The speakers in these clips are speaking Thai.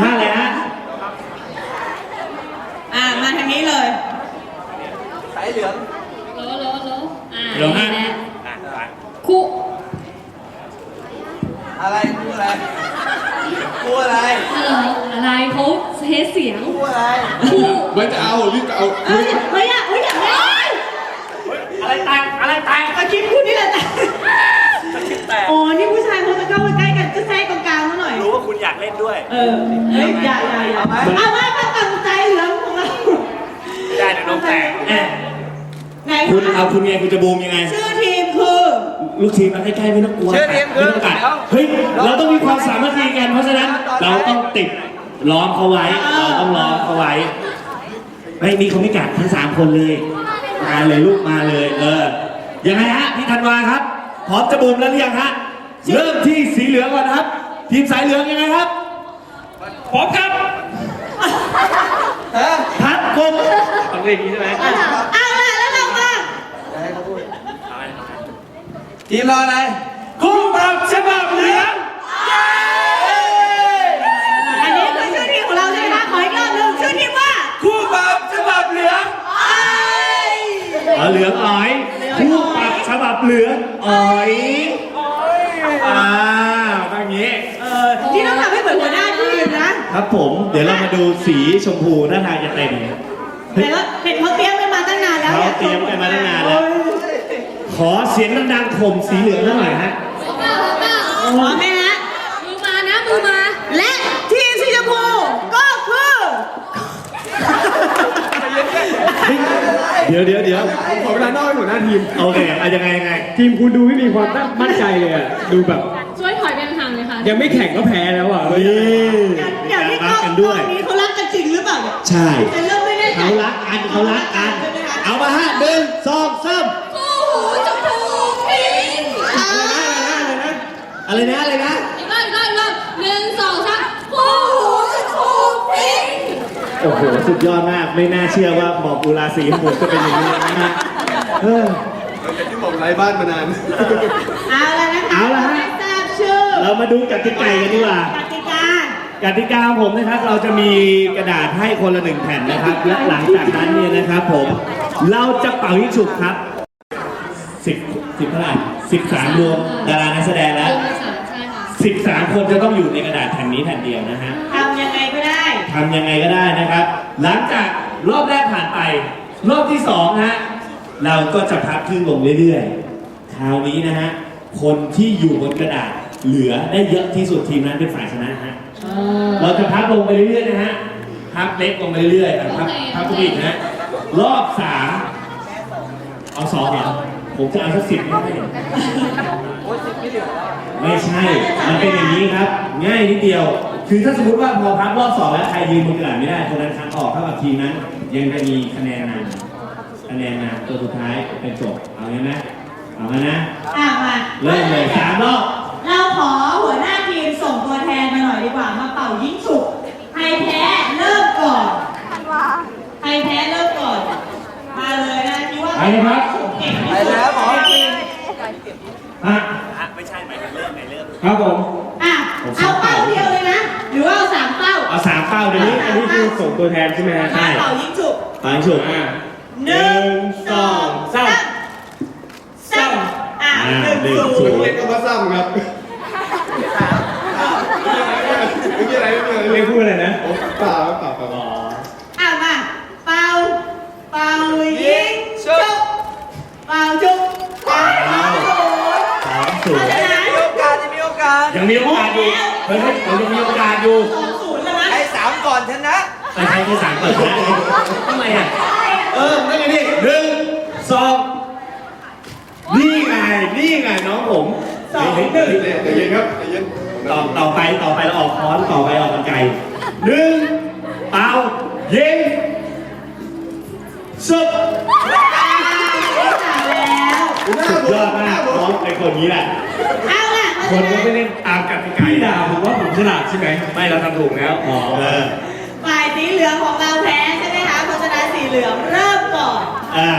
ท่าอะไรฮะอ่ามาทางนี้เลยสายเหลืองโลโลโลอ่าเดี๋ยวฮะนี่แหละคู่อะไรกูอะไรกูอะไรฮัลโหลอะไรเขาเทสเสียงกูอะไรคู่ไม่จะเอารีบเอาเอ้ยไม่อยากไม่อยากได้ ด้วยเออเฮ้ยอย่าอย่าอย่าเอาไหมเอาไว้มาตัดใจเหลืองของเราไม่ได้เดี๋ยวน้องแตกแอะไหนคุณเอาคุณไงคุณจะบูมยังไง ชื่อทีมคือ ลูกทีมมาใกล้ๆไม่ต้องกลัวชื่อทีมคือไม่ต้องกัดเฮ้ยเราต้องมีความสามัคคีกันเพราะฉะนั้น เราต้องติดล้อมเขาไว้ เราต้องล้อมเขาไว้เฮ้ยนี่เขาไม่กัดทั้งสามคนเลย มาเลยลูกมาเลย เออยังไงฮะพี่ธันวาครับพร้อมจะบูมแล้วหรือยังฮะเริ่มที่สีเหลืองก่อนนะครับ ทีมสายเหลืองยังไงครับ พร้อมครับฮะพัดกลมต้องเรียนอย่างนี้ใช่ไหมเอาล่ะแล้วเรามาให้เขาพูดทีมเราอะไรคู่ปรับฉบับเหลืองอันนี้คือชื่อทีมของเราใช่ไหมคะขออีกรอบหนึ่งชื่อทีมว่าคู่ปรับฉบับเหลืองไอ้เอาเหลืองอ๋อยคู่ปรับฉบับเหลืองอ๋อยอ่าแบบนี้ เออที่ต้องทำให้เหมือนหัวหน้าทีมนะ ครับผม เดี๋ยวเรามาดูสีชมพูหน้าทางจะเต็มแต่ว่าเห็นเขาเตรียมกันมาตั้งนานแล้วเขาเตรียมกันมาตั้งนานแล้ว ขอเสียงดังๆข่มสีเหลืองหน่อยฮะหัวเก้าหัวเก้าพร้อมไหมฮะมือมานะมือมา และทีมสีชมพูก็คือเดี๋ยวเดี๋ยวเดี๋ยวขอเวลานอกให้หัวหน้าทีม โอเคเอายังไงยังไง ทีมคุณดูไม่มีความมั่นใจเลยอะดูแบบ ยค่ะยังไม่แข่งก็แพ้แล้วอะนี่อย่างที่รัเขากกันตด้วยอนนี้เขารักกันจริงหรือเปล่าเนี่ยใช่ แต่เริ่มไม่แน่ใจเขารักกันเขารักกันใช่ไหมคะเอามาฮะหนึ่งสองสามคู่หูชมพูพิงค์อะไรนะอะไรนะอีกรอบอีกรอบอีกรอบหนึ่งสองสามคู่หูชมพูพิงค์โอ้โหสุดยอดมากไม่น่าเชื่อว่าหมอกอุราสีผมจะเป็นอย่างนี้นะฮะเออหลังจากที่ผมไร้บ้านมานานเอาละนะคะเอาละฮะไม่ทราบชื่อ เรามาดูกติกากันดีกว่า กติกากติกาของผมนะครับ เราจะมีกระดาษให้คนละหนึ่งแผ่นนะครับ และหลังจากนั้นเนี่ยนะครับ ผม เราจะเป่ายิงฉุบครับสิบสิบเท่าไหร่สิบสามรวมดารานักแสดงแล้วลงมาสามใช่ค่ะสิบสามคนจะต้องอยู่ในกระดาษแผ่นนี้แผ่นเดียวนะฮะทำยังไงก็ได้ทำยังไงก็ได้นะครับ หลังจากรอบแรกผ่านไป รอบที่สองฮะเราก็จะพับครึ่งลงเรื่อยๆคราวนี้นะฮะคนที่อยู่บนกระดาษ เหลือได้เยอะที่สุดทีมนั้นเป็นฝ่ายชนะฮะ เราจะพับลงไปเรื่อยๆนะฮะ พับเล็กลงไปเรื่อยๆอะพับพับกระดิ่งนะรอบสามเอาสองเหรอผมจะเอาสักสิบไม่ได้โอ้ยสิบไม่เหลือแล้วไม่ใช่ มันเป็นอย่างนี้ครับ ง่ายนิดเดียว คือถ้าสมมติว่าพอพับรอบสองแล้วใครยืนบนกระดาษไม่ได้คนนั้นครั้งออกเท่ากับทีมนั้น ยังจะมีคะแนนนำคะแนนนำตัวสุดท้ายเป็นจบ เอางี้ไหมเอางั้นนะ อะมา เริ่มเลยสามรอบ เราขอหัวหน้าทีมส่งตัวแทนมาหน่อยดีกว่า มาเป่ายิงฉุก ใครแพ้เริ่มก่อน ใครแพ้เริ่มก่อน มาเลยนะคิดว่าไปเลยครับ เก่งที่ไปสุดแล้วหมอจริงฮะไม่ใช่หมายถึงเริ่มไหนเริ่ม ครับผม อะ เอาเป้าเดียวเลยนะ หรือว่าเอาสามเป้าเอาสามเป้าเดี๋ยวนี้อันนี้คือส่งตัวแทนใช่ไหมฮะมาเป่ายิงฉุกฟังฉุกอ่าหนึ่งสองสามสามอะอ่าหนึ่งหนึ่งศูศูนนย์ย์ เล็กก็มาซ้ำครับ ไม่มีอะไรไม่มีอะไรเรียกพูดอะไรนะผมเปล่าเปล่าเปล่าอะมาเป่าเป่ายิงฉุกเป่าฉุกเป่าศูนย์สามศูนย์เพราะฉะนั้นมีโอกาสจะมีโอกาสยังมีโอกาสอยู่เฮ้ยเฮ้ยเรายังมีโอกาสอยู่สองศูนย์แล้วนะให้สามก่อนชนะไปใครที่สามเปิดนะทำไมอะ เออนั่นไงนี่หนึ่งสองนี่ไง นี่ไงน้องผม สองหนึ่ง ใจเย็นครับใจเย็น ต่อต่อไปต่อไปเราออกค้อนต่อไปออกกันไกลหนึ่งเป่ายิงสุดแล้วสุดยอดมากน้องเป็นคนนี้แหละ เอาล่ะคนก็ไม่เล่นตามกติกาพี่ด่าผมว่าผมฉลาดใช่ไหมไม่เราทำถูกแล้วอ๋อเออฝ่ายสีเหลืองของเราแพ้ใช่ไหมคะเพราะฉะนั้นสีเหลืองเริ่มก่อนอ่า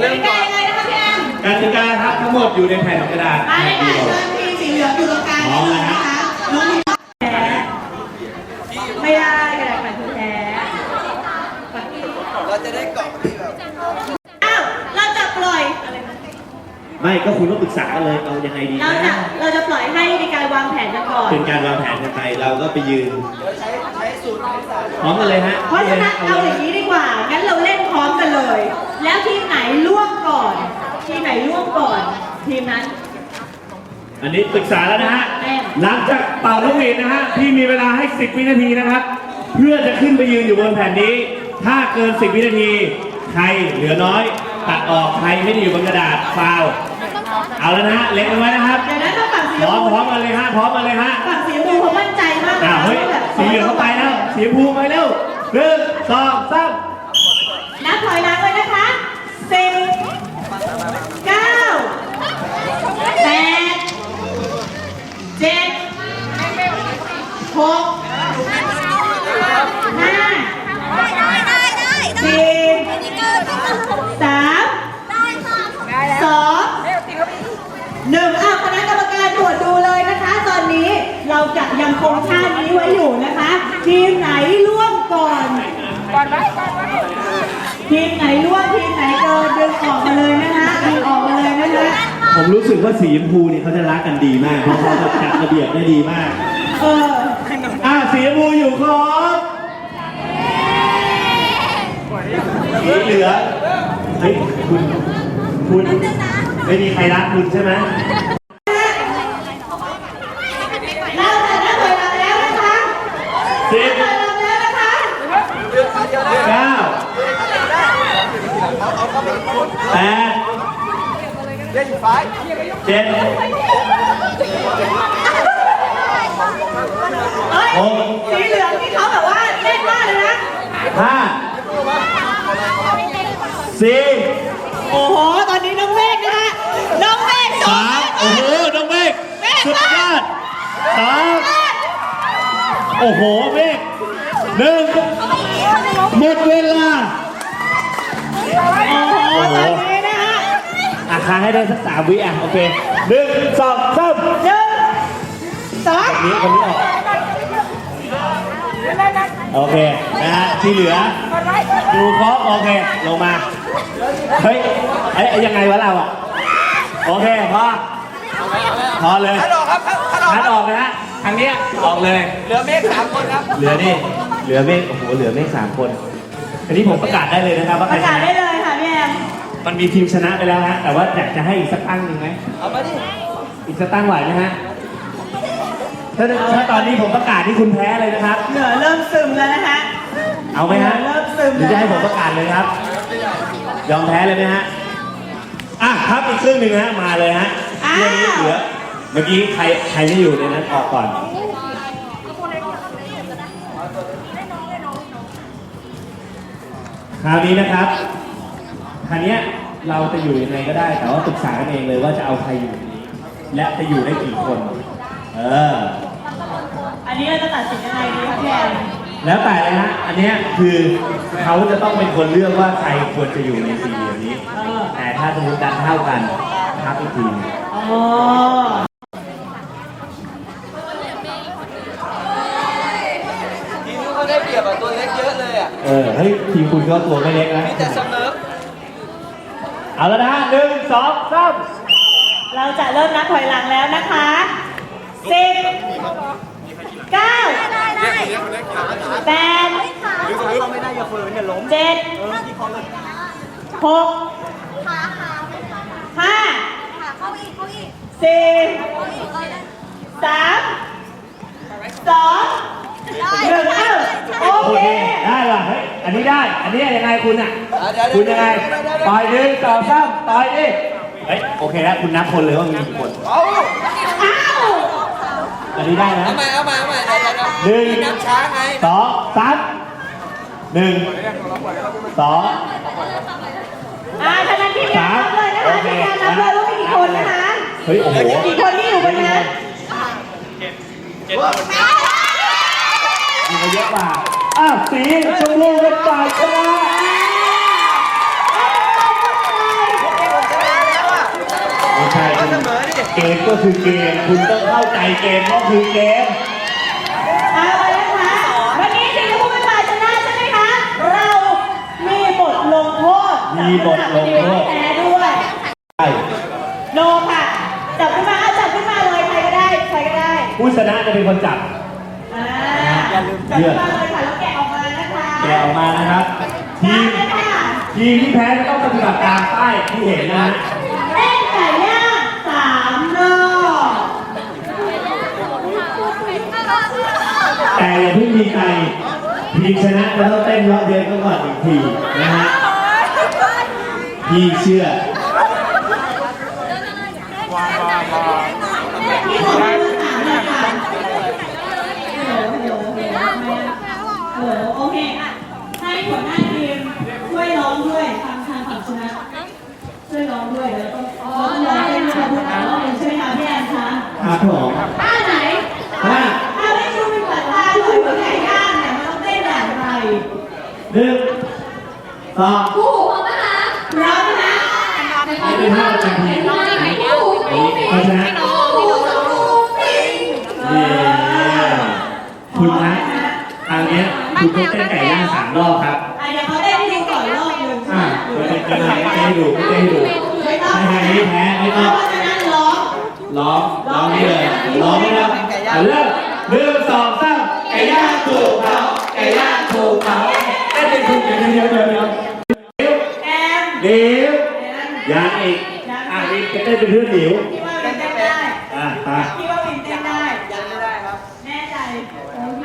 เริ่มก่อนยังไงนะคะพี่แอมกติกาครับทั้งหมดอยู่ในแผ่นกระดาษมาเลยแผ่นค่ะเดียวเชิญทีมสีเหลืองอยู่ตรงกลางพร้อมเลยนะนะคะน้องมีแพ้ ไม่ได้กระดาษแผ่นแท้เราจะได้เกาะที่แบบอ้าวเราจะปล่อยอะไรนะไม่ก็คุณต้องปรึกษากันเลยเอายังไงดีเราจะนะเราจะปล่อยให้มีการวางแผนกันก่อน เป็นการวางแผนกันไปเราก็ไปยืนเดี๋ยวใช้ใช้สูตรคณิตศาสตร์พร้อมกันเลยฮะเพราะฉะนั้นเอาอย่างนี้ดีกว่า งั้นเราเล่นพร้อมกันเลย แล้วทีมไหนล่วงก่อน ทีมไหนล่วงก่อน ทีมนั้น อันนี้ปรึกษาแล้วนะฮะแม่หลังจากเป่าลูกหวีดนะฮะ พี่มีเวลาให้ 10 วินาทีนะครับ เพื่อจะขึ้นไปยืนอยู่บนแผ่นนี้ ถ้าเกิน 10 วินาที ใครเหลือน้อย ตัดออก ใครไม่ได้อยู่บนกระดาษฟาวล์เอาแล้วนะฮะ เล็งเอาไว้นะครับ เดี๋ยวนั้นต้องฝั่งสีพชร้อมมพูพร้อมกันเลยฮะ พร้อมกันเลยฮะ ฝั่งสีชมพูเขามั่นใจมากอ้าวเฮ้ย ว่าแบบสีเหลืองเข้าไปแล้ว สีชมพูไปเร็วหนึ่งสองสาม นับถอยหลังเลย ทีมไหนร่วงทีมไหนเกินดึงออกมาเลยนะคะดึงออกมาเลยนะคะผมรู้สึกว่าสีชมพูเนี่ยเขาจะรักกันดีมากเพราะเขาจะจัดระเบียบได้ดีมาก เอออ่าสีชมพูอยู่ครบสีเหลืองเฮ้ยคุณคุณไม่มีใครรักคุณใช่ไหม เราจะนับถอยหลังแล้วนะคะ สิบ ถอยหลังแล้วนะคะ เก้า แปดเล่นไฟเจ็ดเอ้ยหกสีเหลืองที่เขาแบบว่าเล่นมากเลยนะ ห้าสี่โอ้โห ตอนนี้น้องเมฆนะคะน้องเมฆสามโอ้โห น้องเมฆสุดยอดสามโอ้โห เมฆหนึ่งหมดเวลา โอ้โห ตอนนี้นะคะอาคาให้ได้สักสามวิอะโอเคหนึ่งสองสามหนึ่งสองคนนี้คนนี้ออกโอเคนะฮะที่เหลือดูเคาะโอเคลงมาเฮ้ยไอ้ยยังไงวะเราอะโอเคพอพอเลยฮัลโหลครับฮัลโหลคัดออกนะฮะทางเนี้ยออกเลย เหลือเมฆสามคนครับ เหลือนี่เหลือเมฆโอ้โหเหลือเมฆสามคน อันนี้ผมประกาศได้เลยนะครับว่าปใครระชกาศนะได้เลยค่ะพี่แอ มมันมีทีมชนะไปแล้วฮะ แต่ว่าอยากจะให้อีกสักตั้งหนึ่งไหม เอามาดิ อีกสักตั้งไหวไหมฮะ ถ้าถ้าตอนนี้ผมประกาศที่คุณแพ้เลยนะครับ เหงื่อเริ่มซึมแล้วนะคะเอาไหมฮะเริ่มซึมหรือจะให้ผมประกาศเลยครับ ยอมแพ้เลยไหมฮะ อะครับอีกครึ่งหนึ่งฮะมาเลยฮะเรื่องนี้เหลือ เมื่อกี้ใครใครไม่อยู่ในนั้นออกก่อน คราวนี้นะครับค ราวเนี้ยเราจะอยู่ยังไงก็ได้ แต่ว่าปรึกษากันเองเลยว่าจะเอาใครอยู่ในนี้ และจะอยู่ได้กี่คน เออ อันนี้เราจะตัดสินยังไงดีคะพี่แอมแล้วแต่เลยฮะ อันเนี้ยคือเขาจะต้องเป็นคนเลือกว่าใครควรจะอยู่ในสี่เหลี่ยมนี้ เออแต่ถ้าสมมติดันเท่ากันทับอีกทีอ๋อทีมนู้นเขาได้เปรียบอะตัวเล็กเยอะเลยอะ เออ เฮ้ย ทีมคุณก็ตัวไม่เล็กนะ มีแต่เสมอ เอาแล้วนะฮะหนึ่งสองสามเราจะเริ่มนับถอยหลังแล้วนะคะสิบเก้าแปดไม่น่าฝืนเนี่ยล้มเจ็ดหกห้าสี่สามสองหนึ่งเอ้าโอโอเคเค ได้ว่ะเฮ้ยอันนี้ได้ อันนี้ยังไงคุณอะ คุณยังไง เดี๋ยวเดี๋ยวเดี๋ยวต่อยหนึ่งสองสามต่อยดิเฮ้ยโอเคแล้วคุณนับคนเลยว่ามีกี่คนเอาเอ้าอันนี้ได้นะเอาใหม่เอาใหม่เอาใหม่เดี๋ยวเดี๋ยวเดี๋ยวหนึ่งน้ำช้าไงสองสามหนึ่งสองอ่าท่านั้นที่แกนับเลยนะคะที่แกนับเลยว่ามีกี่คนนะคะเฮ้ยโอ้โหกี่คนที่อยู่บนนั้นมีมาเยอะกว่าอ้าวสีชมพูเป็นฝ่ายชนะ เกมก็คือเกม คุณต้องเข้าใจเกมก็คือเกม เอาละนะะวันนี้ถึงจะพูฝ่ายชนะใช่ไหมคะ เรามีบทลงโทษมีบทลงโทษแพ้ด้วย ใช่โนค่ะ จับขึ้นมาเอาจับขึ้นมาเลยใครก็ได้ ใครก็ได้ ผู้ชนะจะเป็นคนจับ อ่จับขึ้นมาเลยค่ะแล้วแกะออกมานะคะแกะออกมานะครับ ทีมทีมที่แพ้ก็ต้องปฏิบัติตามป้ายที่เห็นนะฮะ แต่อย่าเพิ่งดีใจทีมชนะจะต้องเต้นรอบเดียวก็ก่อนอีกทีนะฮะพี่เชื่อที่ผมมาถามเลยค่ะเออโอเคอะให้หัวหน้าทีมช่วยร้องด้วยทางทางฝั่งชนะช่วยร้องด้วยเดี๋ยวต้องร้องร้องเต้นด้วยพูดร้องเองใช่ไหมคะพี่แอนคะครับผม ท่าไหน ห้า ถ้าไม่ชูเป็นปัดตาหรือว่าไก่ย่างเนี่ยมันต้องเต้นอย่างไร หนึ่ง สองคู่หูพร้อมนะคะพร้อมนะไม่เป็นห้านาทีน้องไหนคู่หูคู่หูเพราะฉะนั้นคู่หูคู่หูเย้คุณนะทางเนี้ยคุณต้องเต้นไก่ย่างสามรอบครับอะเดี๋ยวเขาเต้นให้ดูก่อนรอบหนึ่งอ่าเต้นเต้นให้ให้ดูเต้นให้ดูไม่ต้องให้ทางนี้แพ้ไม่ต้องเพราะฉะนั้นร้องร้องร้องนี่เลยร้องนี่นะเอาเริ่มหนึ่งสองสามไก่ย่างถูกเขาไก่ย่างถูกเขาเต้นเป็นถูกเดี๋ยวเดี๋ยวเดี๋ยวเดี๋ยว แอ มเดี๋ยวแอมยังอีกอะวินเต้นเป็นเพื่อนหลิวพี่ว่าวินเต้นได้อะไปพี่ว่าวินเต้นได้ยังไม่ได้ครับแน่ใจ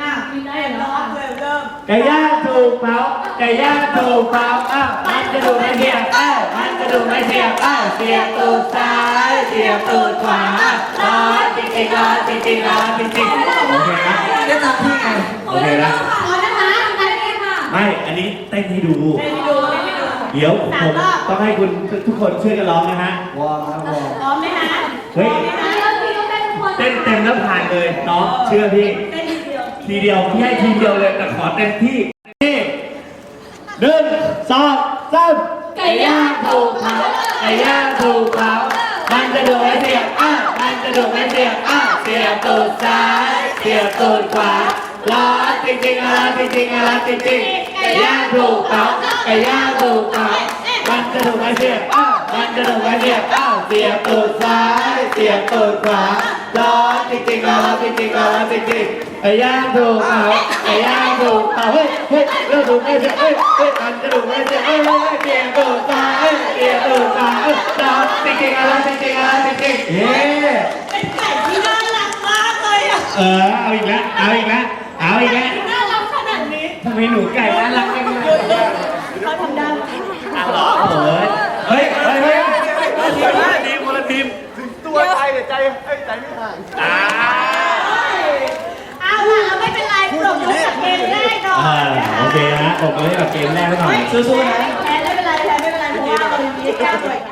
อะวินได้เหรอเริ่มเริ่มไก่ย่างถูกเขาไก่ย่างถูกเขาอ้าวมันจะดูไม่เทียบอ้าวมันจะดูไม่เทียบอ้าวเสียบตูดซ้ายเสียบตูดขวาร้อนจริงๆร้อนจริงๆร้อนจริงๆโอเคนะได้ตามพี่ไงโอเคนะขอนะคะได้ไหมค่ะไม่ อันนี้เต้นให้ดู เต้นให้ดูเต้นให้ดูเดี๋ยวผมต้องให้คุณทุกคนช่วยกันร้องนะฮะ วอร์มครับวอร์มพร้อมไหมคะเฮ้ยพร้อมไหมคะเริ่มที่ต้องได้ทุกคนเต้นเต็มแล้วผ่านเลยน้องเชื่อพี่ เต้นทีเดียวทีเดียวพี่ให้ทีเดียวเลยแต่ขอเต็มที่นี่หนึ่งสองสามไก่ย่างถูกเขาไก่ย่างถูกเขามันจะดูไม่เสียบอ้าวมันจะดูไม่เสียบอ้าวเสียบตูดซ้ายเสียบตูดขวาร้อนจริงๆร้อนจริงๆร้อนจริงๆไก่ย่างถูกเขาไก่ย่างถูกเขามันจะดูไม่เสียบอ้าวมันจะดูไม่เสียบอ้าวเสียบตูดซ้ายเสียบตูดขวาร้อนจริงๆร้อนจริงๆร้อนจริงๆไก่ย่างถูกเขาไก่ย่างถูกเขาเฮ้ยเฮ้ยเราถูกไม่เสียบเฮ้ยเฮ้ยมันจะดูไม่เสียบเฮ้ยเฮ้ยเสียบตูดซ้ายเสียบตูดขวาเฮ้ยร้อนจริงๆร้อนจริงๆร้อนจริงๆเย้เป็นไก่ที่น่ารักมากเลยอะเออเอาอีกแล้วเอาอีกแล้วเอาอีกแล้วน่ารักขนาดนี้ทำไมหนูไก่น่ารักจังเลย เขาทำได้ เฮ้ยเฮ้ยเฮ้ยเฮ้ย ทีมคนละทีมถึงตัวใจแต่ใจ ไอ้ใจไม่ห่างอ่าเอาล่ะเอาไม่เป็นไรปรบมือจากเกมแรกก่อนอ่านะคะโอเคนะผมก็เลยแบบเกมแรกไว้หน่อยสู้ๆนะ แพ้ไม่เป็นไรแพ้ไม่เป็นไรเพราะว่าเรายังมีแก้ตัวอีก